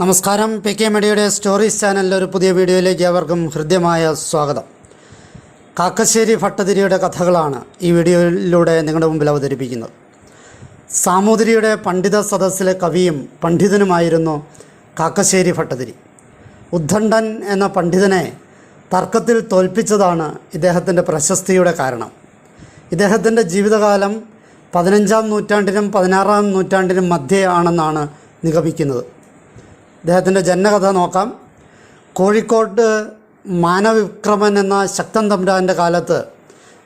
നമസ്കാരം. P K മീഡിയയുടെ stories ചാനലിലെ ഒരു പുതിയ വീഡിയോയിലേക്ക് അവർക്കും ഹൃദ്യമായ സ്വാഗതം. കാക്കശ്ശേരി ഭട്ടതിരിയുടെ കഥകളാണ് ഈ വീഡിയോയിലൂടെ നിങ്ങളുടെ മുമ്പിൽ അവതരിപ്പിക്കുന്നത്. സാമൂതിരിയുടെ പണ്ഡിത സദസ്സിലെ കവിയും പണ്ഡിതനുമായിരുന്നു കാക്കശ്ശേരി ഭട്ടതിരി. ഉദ്ധണ്ഡൻ എന്ന പണ്ഡിതനെ തർക്കത്തിൽ തോൽപ്പിച്ചതാണ് ഇദ്ദേഹത്തിന്റെ പ്രശസ്തിയുടെ കാരണം. ഇദ്ദേഹത്തിന്റെ ജീവിതകാലം പതിനഞ്ചാം നൂറ്റാണ്ടിനും പതിനാറാം നൂറ്റാണ്ടിനും മധ്യേ ആണെന്നാണ് നിഗമിക്കുന്നത്. അദ്ദേഹത്തിന്റെ ജന്മകഥ നോക്കാം. കോഴിക്കോട്ട് മാനവിക്രമൻ എന്ന ശക്തൻ തമ്പുരാന്റെ കാലത്ത്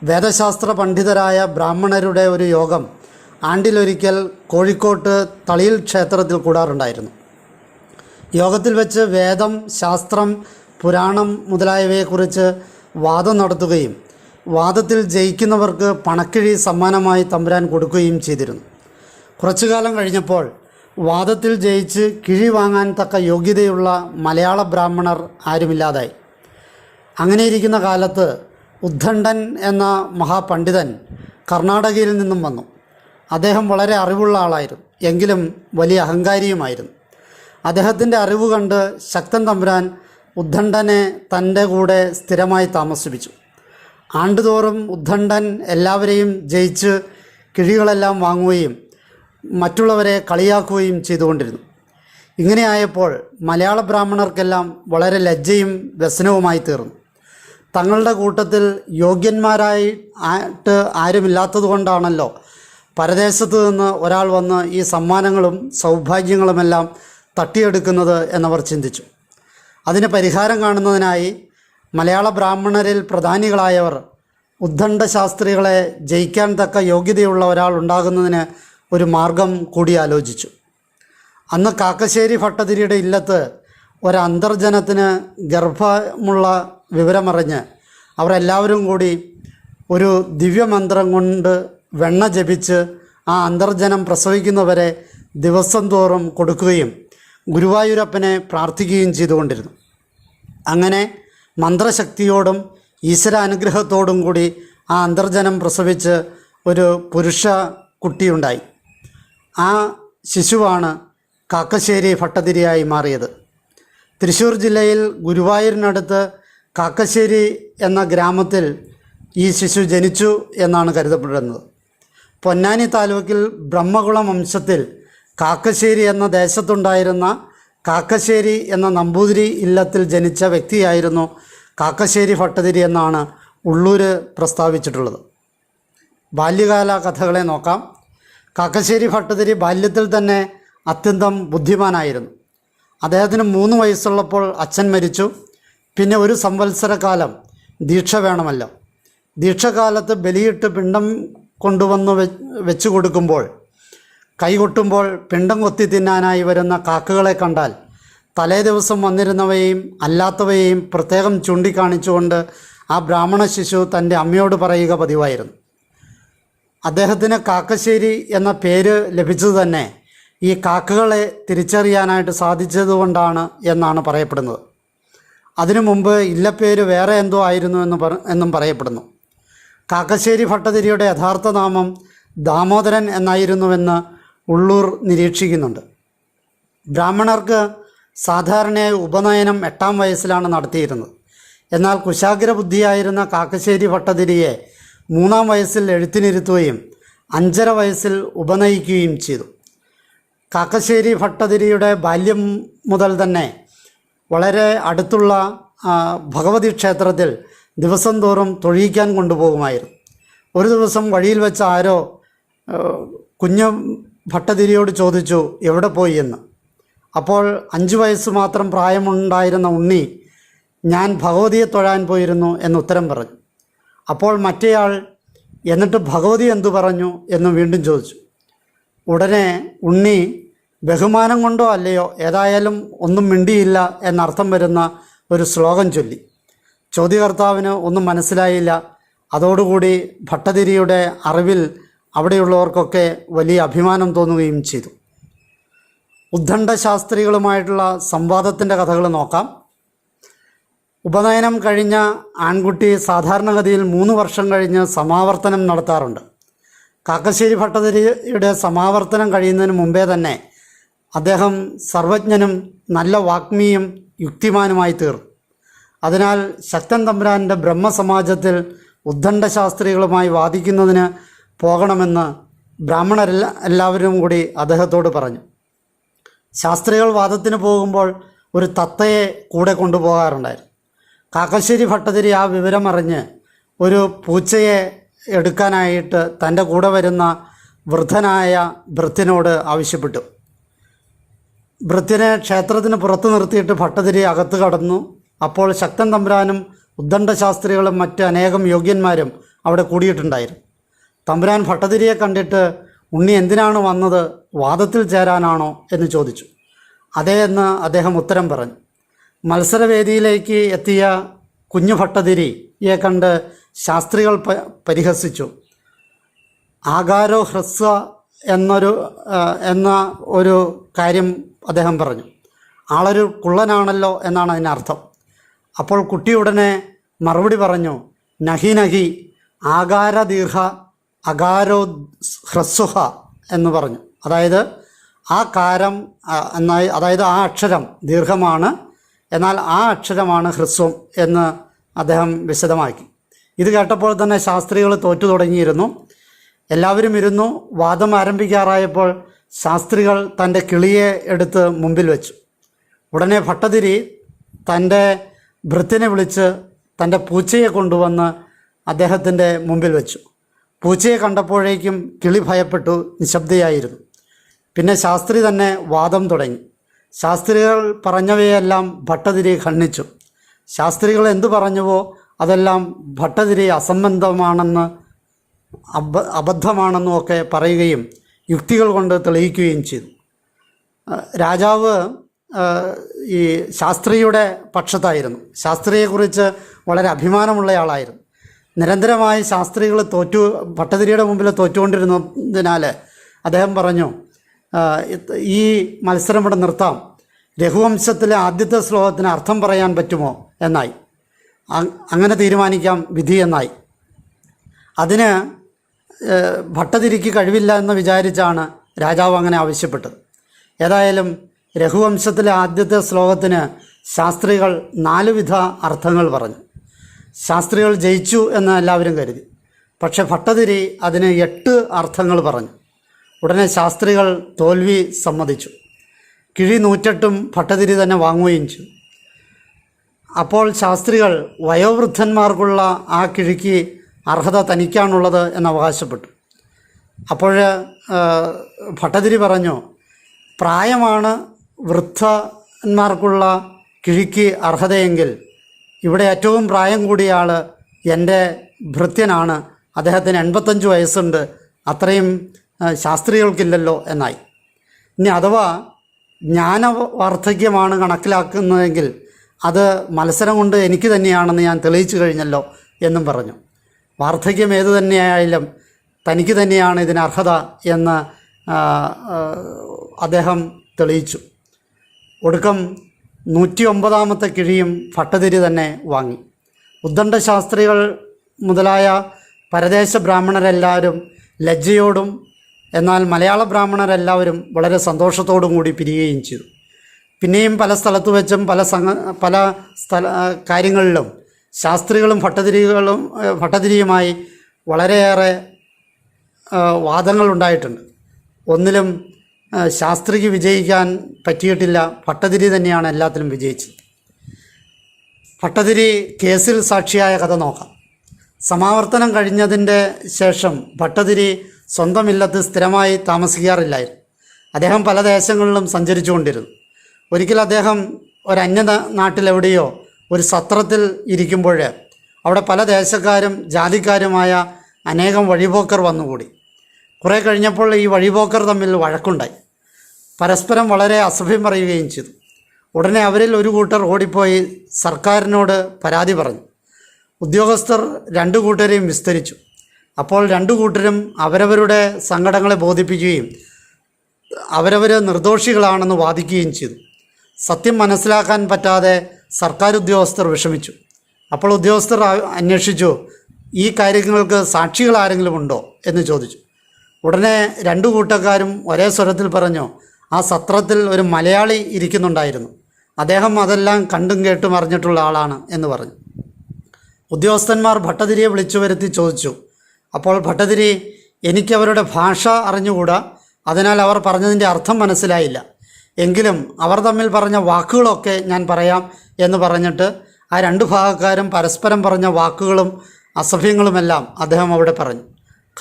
വേദശാസ്ത്ര പണ്ഡിതരായ ബ്രാഹ്മണരുടെ ഒരു യോഗം ആണ്ടിലൊരിക്കൽ കോഴിക്കോട്ട് തളിയിൽ ക്ഷേത്രത്തിൽ കൂടാറുണ്ടായിരുന്നു. യോഗത്തിൽ വെച്ച് വേദം ശാസ്ത്രം പുരാണം മുതലായവയെക്കുറിച്ച് വാദം നടത്തുകയും വാദത്തിൽ ജയിക്കുന്നവർക്ക് പണക്കിഴി സമ്മാനമായി തമ്പുരാൻ കൊടുക്കുകയും ചെയ്തിരുന്നു. കുറച്ചു കാലം കഴിഞ്ഞപ്പോൾ വാദത്തിൽ ജയിച്ച് കിഴി വാങ്ങാൻ തക്ക യോഗ്യതയുള്ള മലയാള ബ്രാഹ്മണർ ആരുമില്ലാതായി. അങ്ങനെയിരിക്കുന്ന കാലത്ത് ഉദ്ദണ്ഡൻ എന്ന മഹാപണ്ഡിതൻ കർണാടകയിൽ നിന്നും വന്നു. അദ്ദേഹം വളരെ അറിവുള്ള ആളായിരുന്നു. എങ്കിലും വലിയ അഹങ്കാരിയുമായിരുന്നു. അദ്ദേഹത്തിന്റെ അറിവ് കണ്ട് ശക്തൻ തമ്പുരാൻ ഉദ്ദണ്ഡനെ തന്റെ കൂടെ സ്ഥിരമായി താമസിപ്പിച്ചു. ആണ്ടുതോറും ഉദ്ദണ്ഡൻ എല്ലാവരെയും ജയിച്ച് കിഴികളെല്ലാം വാങ്ങുകയും മറ്റുള്ളവരെ കളിയാക്കുകയും ചെയ്തുകൊണ്ടിരുന്നു. ഇങ്ങനെയായപ്പോൾ മലയാള ബ്രാഹ്മണർക്കെല്ലാം വളരെ ലജ്ജയും വ്യസനവുമായി തീർന്നു. തങ്ങളുടെ കൂട്ടത്തിൽ യോഗ്യന്മാരായി ആയിട്ട് ആരുമില്ലാത്തതുകൊണ്ടാണല്ലോ പരദേശത്ത് നിന്ന് ഒരാൾ വന്ന് ഈ സമ്മാനങ്ങളും സൗഭാഗ്യങ്ങളുമെല്ലാം തട്ടിയെടുക്കുന്നത് എന്നവർ ചിന്തിച്ചു. അതിന് പരിഹാരം കാണുന്നതിനായി മലയാള ബ്രാഹ്മണരിൽ പ്രധാനികളായവർ ഉദ്ദണ്ഡ ശാസ്ത്രികളെ ജയിക്കാൻ തക്ക യോഗ്യതയുള്ള ഒരാൾ ഉണ്ടാകുന്നതിന് ഒരു മാർഗം കൂടി ആലോചിച്ചു. അന്ന് കാക്കശ്ശേരി ഭട്ടതിരിയുടെ ഇല്ലത്ത് ഒരന്തർജനത്തിന് ഗർഭമുള്ള വിവരമറിഞ്ഞ് അവരെല്ലാവരും കൂടി ഒരു ദിവ്യമന്ത്രം കൊണ്ട് വെണ്ണ ജപിച്ച് ആ അന്തർജനം പ്രസവിക്കുന്നവരെ ദിവസം തോറും കൊടുക്കുകയും ഗുരുവായൂരപ്പനെ പ്രാർത്ഥിക്കുകയും ചെയ്തുകൊണ്ടിരുന്നു. അങ്ങനെ മന്ത്രശക്തിയോടും ഈശ്വരാനുഗ്രഹത്തോടും കൂടി ആ അന്തർജനം പ്രസവിച്ച് ഒരു പുരുഷ കുട്ടിയുണ്ടായി. ആ ശിശുവാണ് കാക്കശ്ശേരി ഭട്ടതിരിയായി മാറിയത്. തൃശ്ശൂർ ജില്ലയിൽ ഗുരുവായൂരിനടുത്ത് കാക്കശ്ശേരി എന്ന ഗ്രാമത്തിൽ ഈ ശിശു ജനിച്ചു എന്നാണ് കരുതപ്പെടുന്നത്. പൊന്നാനി താലൂക്കിൽ ബ്രഹ്മകുളം വംശത്തിൽ കാക്കശ്ശേരി എന്ന ദേശത്തുണ്ടായിരുന്ന കാക്കശ്ശേരി എന്ന നമ്പൂതിരി ഇല്ലത്തിൽ ജനിച്ച വ്യക്തിയായിരുന്നു കാക്കശ്ശേരി ഭട്ടതിരി എന്നാണ് ഉള്ളൂർ പ്രസ്താവിച്ചിട്ടുള്ളത്. ബാല്യകാല കഥകളെ നോക്കാം. കാക്കശ്ശേരി ഭട്ടതിരി ബാല്യത്തിൽ തന്നെ അത്യന്തം ബുദ്ധിമാനായിരുന്നു. അദ്ദേഹത്തിന് മൂന്ന് വയസ്സുള്ളപ്പോൾ അച്ഛൻ മരിച്ചു. പിന്നെ ഒരു സംവത്സരകാലം ദീക്ഷ വേണമല്ലോ. ദീക്ഷകാലത്ത് ബലിയിട്ട് പിണ്ടം കൊണ്ടുവന്ന് വെച്ചു കൊടുക്കുമ്പോൾ കൈകൊട്ടുമ്പോൾ പിണ്ടം കൊത്തി തിന്നാനായി വരുന്ന കാക്കകളെ കണ്ടാൽ തലേ ദിവസം വന്നിരുന്നവയെയും അല്ലാത്തവയെയും പ്രത്യേകം ചൂണ്ടിക്കാണിച്ചുകൊണ്ട് ആ ബ്രാഹ്മണ ശിശു തന്റെ അമ്മയോട് പറയുക പതിവായിരുന്നു. അദ്ദേഹത്തിന് കാക്കശ്ശേരി എന്ന പേര് ലഭിച്ചത് തന്നെ ഈ കാക്കകളെ തിരിച്ചറിയാനായിട്ട് സാധിച്ചതുകൊണ്ടാണ് എന്നാണ് പറയപ്പെടുന്നത്. അതിനു മുമ്പ് ഇല്ലപ്പേര് വേറെ എന്തോ ആയിരുന്നു എന്ന് പറ എന്നും പറയപ്പെടുന്നു. കാക്കശ്ശേരി ഭട്ടതിരിയുടെ യഥാർത്ഥ നാമം ദാമോദരൻ എന്നായിരുന്നുവെന്ന് ഉള്ളൂർ നിരീക്ഷിക്കുന്നുണ്ട്. ബ്രാഹ്മണർക്ക് സാധാരണയായി ഉപനയനം എട്ടാം വയസ്സിലാണ് നടത്തിയിരുന്നത്. എന്നാൽ കുശാഗ്ര ബുദ്ധിയായിരുന്ന കാക്കശ്ശേരി ഭട്ടതിരിയെ മൂന്നാം വയസ്സിൽ എഴുത്തിനിരുത്തുകയും അഞ്ചര വയസ്സിൽ ഉപനയിക്കുകയും ചെയ്തു. കാക്കശ്ശേരി ഭട്ടതിരിയുടെ ബാല്യം മുതൽ തന്നെ വളരെ അടുത്തുള്ള ഭഗവതി ക്ഷേത്രത്തിൽ ദിവസം തോറും തൊഴിയിക്കാൻ കൊണ്ടുപോകുമായിരുന്നു. ഒരു ദിവസം വഴിയിൽ വെച്ച് ആരോ കുഞ്ഞു ഭട്ടതിരിയോട് ചോദിച്ചു എവിടെ പോയി? എന്ന്. അപ്പോൾ അഞ്ച് വയസ്സ് മാത്രം പ്രായമുണ്ടായിരുന്ന ഉണ്ണി ഞാൻ ഭഗവതിയെ തൊഴാൻ പോയിരുന്നു എന്ന് ഉത്തരം പറഞ്ഞു. അപ്പോൾ മറ്റേയാൾ എന്നിട്ട് ഭഗവതി എന്തു പറഞ്ഞു എന്ന് വീണ്ടും ചോദിച്ചു. ഉടനെ ഉണ്ണി ബഹുമാനം കൊണ്ടോ അല്ലയോ ഏതായാലും ഒന്നും മിണ്ടിയില്ല എന്നർത്ഥം വരുന്ന ഒരു ശ്ലോകം ചൊല്ലി. ചോദ്യകർത്താവിന് ഒന്നും മനസ്സിലായില്ല. അതോടുകൂടി ഭട്ടതിരിയുടെ അറിവിൽ അവിടെയുള്ളവർക്കൊക്കെ വലിയ അഭിമാനം തോന്നുകയും ചെയ്തു. ഉദ്ദണ്ഡ ശാസ്ത്രികളുമായിട്ടുള്ള സംവാദത്തിന്റെ കഥകൾ നോക്കാം. ഉപനയനം കഴിഞ്ഞ ആൺകുട്ടി സാധാരണഗതിയിൽ മൂന്ന് വർഷം കഴിഞ്ഞ് സമാവർത്തനം നടത്താറുണ്ട്. കാക്കശ്ശേരി ഭട്ടതിരിയുടെ സമാവർത്തനം കഴിയുന്നതിന് മുമ്പേ തന്നെ അദ്ദേഹം സർവജ്ഞനും നല്ല വാഗ്മിയും യുക്തിമാനുമായി തീർന്നു. അതിനാൽ ശക്തൻ തമ്പുരാന്റെ ബ്രഹ്മസമാജത്തിൽ ഉദ്ദണ്ഡ ശാസ്ത്രികളുമായി വാദിക്കുന്നതിന് പോകണമെന്ന് ബ്രാഹ്മണരെല്ല എല്ലാവരും കൂടി അദ്ദേഹത്തോട് പറഞ്ഞു. ശാസ്ത്രികൾ വാദത്തിന് പോകുമ്പോൾ ഒരു തത്തയെ കൂടെ കൊണ്ടുപോകാറുണ്ടായിരുന്നു. കാക്കശ്ശേരി ഭട്ടതിരി ആ വിവരം അറിഞ്ഞ് ഒരു പൂച്ചയെ എടുക്കാനായിട്ട് തന്റെ കൂടെ വരുന്ന വൃദ്ധനായ ഭൃത്യനോട് ആവശ്യപ്പെട്ടു. ഭൃത്തിനെ ക്ഷേത്രത്തിന് പുറത്തു നിർത്തിയിട്ട് ഭട്ടതിരി അകത്ത് കടന്നു. അപ്പോൾ ശക്തൻ തമ്പുരാനും ഉദ്ദണ്ഡ ശാസ്ത്രികളും മറ്റ് അനേകം യോഗ്യന്മാരും അവിടെ കൂടിയിട്ടുണ്ടായിരുന്നു. തമ്പുരാൻ ഭട്ടതിരിയെ കണ്ടിട്ട് ഉണ്ണി എന്തിനാണ് വന്നത്? വാദത്തിൽ ചേരാനാണോ? എന്ന് ചോദിച്ചു. അതേ എന്ന് അദ്ദേഹം ഉത്തരം പറഞ്ഞു. മത്സരവേദിയിലേക്ക് എത്തിയ കുഞ്ഞു ഭട്ടതിരിയെ കണ്ട് ശാസ്ത്രികൾ പരിഹസിച്ചു. ആകാരോ ഹ്രസ്വ എന്നൊരു എന്ന ഒരു കാര്യം അദ്ദേഹം പറഞ്ഞു. ആളൊരു കുള്ളനാണല്ലോ എന്നാണ് അതിനർത്ഥം അപ്പോൾ കുട്ടി ഉടനെ മറുപടി പറഞ്ഞു നഹി നഹി ആകാര ദീർഘ അകാരോ ഹ്രസ്വഹ എന്ന് പറഞ്ഞു. അതായത് ആ കാരം എന്നായി അതായത് ആ അക്ഷരം ദീർഘമാണ് എന്നാൽ ആ അക്ഷരമാണ് ഹ്രസ്വം എന്ന് അദ്ദേഹം വിശദമാക്കി. ഇത് കേട്ടപ്പോൾ തന്നെ ശാസ്ത്രികൾ തോറ്റു തുടങ്ങിയിരുന്നു. എല്ലാവരും ഇരുന്നു വാദം ആരംഭിക്കാറായപ്പോൾ ശാസ്ത്രികൾ തന്റെ കിളിയെ എടുത്ത് മുമ്പിൽ വെച്ചു. ഉടനെ ഭട്ടതിരി തന്റെ ഭൃത്തിനെ വിളിച്ച് തന്റെ പൂച്ചയെ കൊണ്ടുവന്ന് അദ്ദേഹത്തിന്റെ മുമ്പിൽ വെച്ചു. പൂച്ചയെ കണ്ടപ്പോഴേക്കും കിളി ഭയപ്പെട്ടു നിശബ്ദയായിരുന്നു. പിന്നെ ശാസ്ത്രി തന്നെ വാദം തുടങ്ങി. ശാസ്ത്രികൾ പറഞ്ഞവയെല്ലാം ഭട്ടതിരി ഖണ്ഡിച്ചു. ശാസ്ത്രികൾ എന്തു പറഞ്ഞുവോ അതെല്ലാം ഭട്ടതിരി അസംബന്ധമാണെന്ന് അബ അബദ്ധമാണെന്നും ഒക്കെ പറയുകയും യുക്തികൾ കൊണ്ട് തെളിയിക്കുകയും ചെയ്തു. രാജാവ് ഈ ശാസ്ത്രിയുടെ പക്ഷത്തായിരുന്നു. ശാസ്ത്രിയെക്കുറിച്ച് വളരെ അഭിമാനമുള്ളയാളായിരുന്നു. നിരന്തരമായി ശാസ്ത്രികൾ തോറ്റു ഭട്ടതിരിയുടെ മുമ്പിൽ തോറ്റുകൊണ്ടിരുന്നതിനാൽ അദ്ദേഹം പറഞ്ഞു ഈ മത്സരം ഇവിടെ നിർത്താം. രഘുവംശത്തിലെ ആദ്യത്തെ ശ്ലോകത്തിന് അർത്ഥം പറയാൻ പറ്റുമോ എന്നായി. അങ്ങനെ തീരുമാനിക്കാം വിധി എന്നായി. അതിന് ഭട്ടതിരിക്ക് കഴിവില്ല എന്ന് വിചാരിച്ചാണ് രാജാവ് അങ്ങനെ ആവശ്യപ്പെട്ടത്. ഏതായാലും രഘുവംശത്തിലെ ആദ്യത്തെ ശ്ലോകത്തിന് ശാസ്ത്രികൾ നാലുവിധ അർത്ഥങ്ങൾ പറഞ്ഞു. ശാസ്ത്രികൾ ജയിച്ചു എന്ന് എല്ലാവരും കരുതി. പക്ഷെ ഭട്ടതിരി അതിന് എട്ട് അർത്ഥങ്ങൾ പറഞ്ഞു. ഉടനെ ശാസ്ത്രികൾ തോൽവി സമ്മതിച്ചു. കിഴി നൂറ്റെട്ടും ഭട്ടതിരി തന്നെ വാങ്ങുകയും ചെയ്തു. അപ്പോൾ ശാസ്ത്രികൾ വയോവൃദ്ധന്മാർക്കുള്ള ആ കിഴിക്ക് അർഹത തനിക്കാണുള്ളത് എന്ന് അവകാശപ്പെട്ടു. അപ്പോൾ ഭട്ടതിരി പറഞ്ഞു പ്രായമാണ് വൃദ്ധന്മാർക്കുള്ള കിഴിക്ക് അർഹതയെങ്കിൽ ഇവിടെ ഏറ്റവും പ്രായം കൂടിയ ആൾ എന്റെ ഭൃത്യനാണ്. അദ്ദേഹത്തിന് എൺപത്തഞ്ച് വയസ്സുണ്ട്. അത്രയും ശാസ്ത്രികൾക്കില്ലല്ലോ എന്നായി. ഇനി അഥവാ ജ്ഞാന വാർദ്ധക്യമാണ് കണക്കിലാക്കുന്നതെങ്കിൽ അത് മത്സരം കൊണ്ട് എനിക്ക് തന്നെയാണെന്ന് ഞാൻ തെളിയിച്ചു കഴിഞ്ഞല്ലോ എന്നും പറഞ്ഞു. വാർദ്ധക്യം ഏതു തന്നെയായാലും തനിക്ക് തന്നെയാണ് ഇതിന് അർഹത എന്ന് അദ്ദേഹം തെളിയിച്ചു. ഒടുക്കം നൂറ്റി ഒമ്പതാമത്തെ കിഴിയും ഭട്ടതിരി തന്നെ വാങ്ങി. ഉദ്ദണ്ഡ ശാസ്ത്രികൾ മുതലായ പരദേശ ബ്രാഹ്മണരെല്ലാവരും ലജ്ജയോടും എന്നാൽ മലയാള ബ്രാഹ്മണരെല്ലാവരും വളരെ സന്തോഷത്തോടും കൂടി പിരിയുകയും ചെയ്തു. പിന്നെയും പല സ്ഥലത്ത് വെച്ചും പല സംഘ പല സ്ഥല കാര്യങ്ങളിലും ശാസ്ത്രികളും ഭട്ടതിരികളും ഭട്ടതിരിയുമായി വളരെയേറെ വാദങ്ങൾ വാദങ്ങളുണ്ടായിട്ടുണ്ട്. ഒന്നിലും ശാസ്ത്രിക്ക് വിജയിക്കാൻ പറ്റിയിട്ടില്ല. ഭട്ടതിരി തന്നെയാണ് എല്ലാത്തിലും വിജയിച്ചത്. ഭട്ടതിരി കേസിൽ സാക്ഷിയായ കഥ നോക്കാം. സമാവർത്തനം കഴിഞ്ഞതിന്റെ ശേഷം ഭട്ടതിരി സ്വന്തം ഇല്ലത്ത് സ്ഥിരമായി താമസിക്കാറില്ലായിരുന്നു. അദ്ദേഹം പല ദേശങ്ങളിലും സഞ്ചരിച്ചുകൊണ്ടിരുന്നു ഒരിക്കൽ അദ്ദേഹം ഒരു അന്യ നാട്ടിലെവിടെയോ ഒരു സത്രത്തിൽ ഇരിക്കുമ്പോൾ അവിടെ പല ദേശക്കാരും ജാതിക്കാരുമായ അനേകം വഴിപോക്കർ വന്നുകൂടി. കുറേ കഴിഞ്ഞപ്പോൾ ഈ വഴിപോക്കർ തമ്മിൽ വഴക്കുണ്ടായി. പരസ്പരം വളരെ അസഭ്യം പറയുകയും ചെയ്തു. ഉടനെ അവരിൽ ഒരു കൂട്ടർ ഓടിപ്പോയി സർക്കാരിനോട് പരാതി പറഞ്ഞു. ഉദ്യോഗസ്ഥർ രണ്ടു കൂട്ടരെയും വിസ്തരിച്ചു. അപ്പോൾ രണ്ടു കൂട്ടരും അവരവരുടെ സങ്കടങ്ങളെ ബോധിപ്പിക്കുകയും അവരവർ നിർദോഷികളാണെന്ന് വാദിക്കുകയും ചെയ്തു. സത്യം മനസ്സിലാക്കാൻ പറ്റാതെ സർക്കാർ ഉദ്യോഗസ്ഥർ വിഷമിച്ചു. അപ്പോൾ ഉദ്യോഗസ്ഥർ അന്വേഷിച്ചു ഈ കാര്യങ്ങൾക്ക് സാക്ഷികൾ ആരെങ്കിലും ഉണ്ടോ എന്ന് ചോദിച്ചു. ഉടനെ രണ്ടു കൂട്ടക്കാരും ഒരേ സ്വരത്തിൽ പറഞ്ഞു ആ സത്രത്തിൽ ഒരു മലയാളി ഇരിക്കുന്നുണ്ടായിരുന്നു. അദ്ദേഹം അതെല്ലാം കണ്ടും കേട്ടും അറിഞ്ഞിട്ടുള്ള ആളാണ് എന്ന് പറഞ്ഞു. ഉദ്യോഗസ്ഥന്മാർ ഭട്ടതിരിയെ വിളിച്ചു വരുത്തി ചോദിച്ചു അപ്പോൾ ഭട്ടതിരി എനിക്കവരുടെ ഭാഷ അറിഞ്ഞുകൂടാ? അതിനാൽ അവർ പറഞ്ഞതിന്റെ അർത്ഥം മനസ്സിലായില്ല. എങ്കിലും അവർ തമ്മിൽ പറഞ്ഞ വാക്കുകളൊക്കെ ഞാൻ പറയാം എന്ന് പറഞ്ഞിട്ട് ആ രണ്ട് ഭാഗക്കാരും പരസ്പരം പറഞ്ഞ വാക്കുകളും അസഭ്യങ്ങളുമെല്ലാം അദ്ദേഹം അവിടെ പറഞ്ഞു.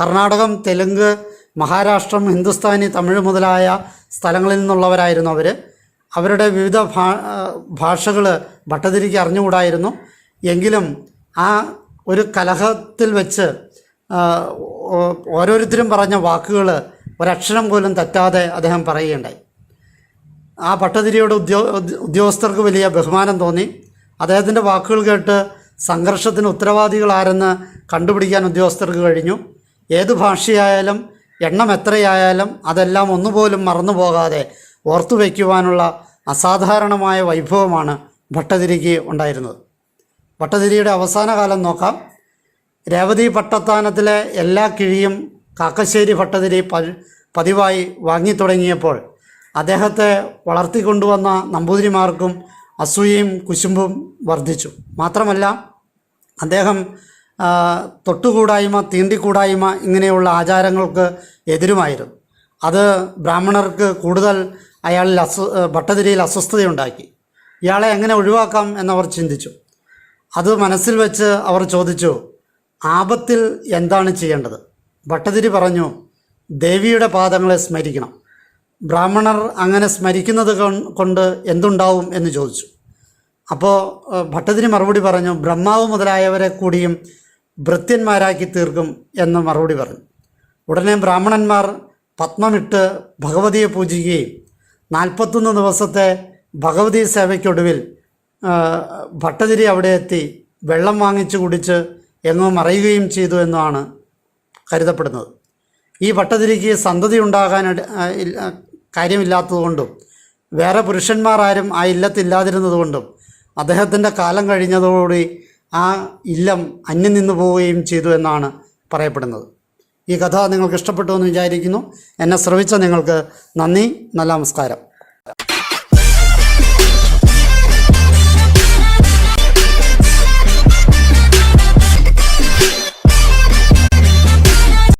കർണാടകം തെലുങ്ക് മഹാരാഷ്ട്രം ഹിന്ദുസ്ഥാനി തമിഴ് മുതലായ സ്ഥലങ്ങളിൽ നിന്നുള്ളവരായിരുന്നു അവർ അവരുടെ വിവിധ ഭാ ഭാഷകൾ ഭട്ടതിരിക്ക് അറിഞ്ഞുകൂടായിരുന്നു. എങ്കിലും ആ ഒരു കലഹത്തിൽ വെച്ച് ഓരോരുത്തരും പറഞ്ഞ വാക്കുകൾ ഒരക്ഷരം പോലും തെറ്റാതെ അദ്ദേഹം പറയുകയുണ്ടായി. ആ ഭട്ടതിരിയുടെ ഉദ്യോ ഉദ്യോഗസ്ഥർക്ക് വലിയ ബഹുമാനം തോന്നി. അദ്ദേഹത്തിന്റെ വാക്കുകൾ കേട്ട് സംഘർഷത്തിന് ഉത്തരവാദികളാരെന്ന് കണ്ടുപിടിക്കാൻ ഉദ്യോഗസ്ഥർക്ക് കഴിഞ്ഞു. ഏത് ഭാഷയായാലും എണ്ണം എത്രയായാലും അതെല്ലാം ഒന്നുപോലും മറന്നു പോകാതെ ഓർത്തു വയ്ക്കുവാനുള്ള അസാധാരണമായ വൈഭവമാണ് ഭട്ടതിരിക്ക് ഉണ്ടായിരുന്നത്. ഭട്ടതിരിയുടെ അവസാന കാലം നോക്കാം. രേവതി പട്ടത്താനത്തിലെ എല്ലാ കിഴിയും കാക്കശ്ശേരി ഭട്ടതിരി പതിവായി വാങ്ങി തുടങ്ങിയപ്പോൾ അദ്ദേഹത്തെ വളർത്തിക്കൊണ്ടുവന്ന നമ്പൂതിരിമാർക്കും അസൂയയും കുശുമ്പും വർദ്ധിച്ചു. മാത്രമല്ല അദ്ദേഹം തൊട്ടുകൂടായ്മ തീണ്ടിക്കൂടായ്മ ഇങ്ങനെയുള്ള ആചാരങ്ങൾക്ക് എതിരുമായിരുന്നു. അത് ബ്രാഹ്മണർക്ക് കൂടുതൽ അയാളിൽ അസ്വ ഭട്ടതിരിയിൽ അസ്വസ്ഥതയുണ്ടാക്കി. ഇയാളെ എങ്ങനെ ഒഴിവാക്കാം എന്നവർ ചിന്തിച്ചു. അത് മനസ്സിൽ വെച്ച് അവർ ചോദിച്ചു ആപത്തിൽ എന്താണ് ചെയ്യേണ്ടത്? ഭട്ടതിരി പറഞ്ഞു ദേവിയുടെ പാദങ്ങളെ സ്മരിക്കണം. ബ്രാഹ്മണർ അങ്ങനെ സ്മരിക്കുന്നത് കൊണ്ട് എന്തുണ്ടാവും? എന്ന് ചോദിച്ചു. അപ്പോൾ ഭട്ടതിരി മറുപടി പറഞ്ഞു ബ്രഹ്മാവ് മുതലായവരെ കൂടിയും ഭൃത്യന്മാരാക്കി തീർക്കും എന്ന് മറുപടി പറഞ്ഞു. ഉടനെ ബ്രാഹ്മണന്മാർ പത്മമിട്ട് ഭഗവതിയെ പൂജിക്കുകയും നാൽപ്പത്തൊന്ന് ദിവസത്തെ ഭഗവതി സേവയ്ക്കൊടുവിൽ ഭട്ടതിരി അവിടെ എത്തി വെള്ളം വാങ്ങിച്ച് കുടിച്ച് എങ്ങോ മറയുകയും ചെയ്തു എന്നാണ് കരുതപ്പെടുന്നത്. ഈ ഭട്ടതിരിക്ക് സന്തതി ഉണ്ടാകാൻ കാര്യമില്ലാത്തതുകൊണ്ടും വേറെ പുരുഷന്മാർ ആരും ആ ഇല്ലത്തില്ലാതിരുന്നതുകൊണ്ടും അദ്ദേഹത്തിന്റെ കാലം കഴിഞ്ഞതോടുകൂടി ആ ഇല്ലം അന്യം നിന്നു പോവുകയും ചെയ്തു എന്നാണ് പറയപ്പെടുന്നത്. ഈ കഥ നിങ്ങൾക്ക് ഇഷ്ടപ്പെട്ടു എന്ന് വിചാരിക്കുന്നു. എന്നെ ശ്രവിച്ച നിങ്ങൾക്ക് നന്ദി നല്ല നമസ്കാരം.